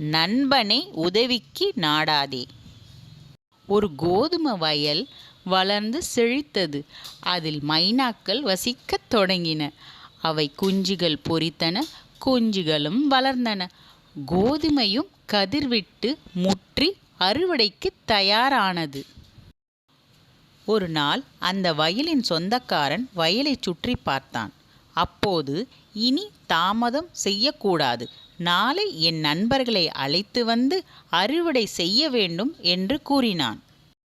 நண்பனை உதவிக்கு நாடாதே. ஒரு கோதுமை வயல் வளர்ந்து செழித்தது. அதில் மைனாக்கள் வசிக்கத் தொடங்கின. அவை குஞ்சுகள் பொரித்தன குஞ்சுகளும் வளர்ந்தன. கோதுமையும் கதிர்விட்டு முற்றி அறுவடைக்கு தயாரானது. ஒரு நாள் அந்த வயலின் சொந்தக்காரன் வயலை சுற்றி பார்த்தான். அப்போது இனி தாமதம் செய்யக்கூடாது. நாளை என் நண்பர்களை அழைத்து வந்து அறுவடை செய்ய வேண்டும் என்று கூறினான்.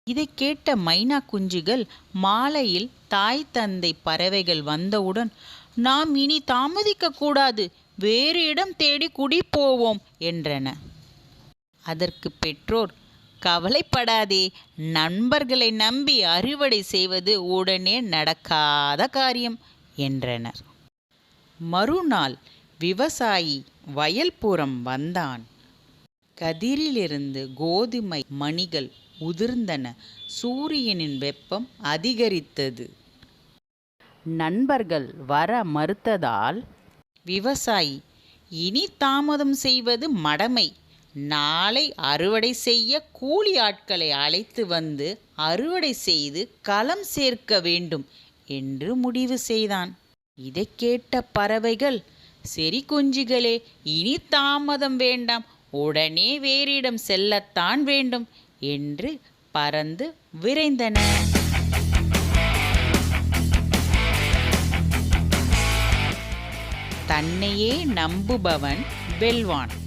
இதை கேட்ட மைனா குஞ்சுகள் மாலையில் தாய் தந்தை பறவைகள் வந்தவுடன் நாம் இனி தாமதிக்க கூடாது. வேறு இடம் தேடி குடி போவோம் என்றன. அதற்கு பெற்றோர் கவலைப்படாதே. நண்பர்களை நம்பி அறுவடை செய்வது உடனே நடக்காத காரியம். என்றனர். மறுநாள் விவசாயி வயல்புறம் வந்தான். கதிரிலிருந்து கோதுமை மணிகள் உதிர்ந்தன. சூரியனின் வெப்பம் அதிகரித்தது. நண்பர்கள் வர மறுத்ததால் விவசாயி இனி தாமதம் செய்வது மடமை. நாளை அறுவடை செய்ய கூலி ஆட்களை அழைத்து வந்து அறுவடை செய்து களம் சேர்க்க வேண்டும் என்று முடிவு செய்தான். இதை கேட்ட பறவைகள் சரி குஞ்சுகளே இனி தாமதம் வேண்டாம். உடனே வேறிடம் செல்லத்தான் வேண்டும் என்று பறந்து விரைந்தன. தன்னையே நம்புபவன் வெல்வான்.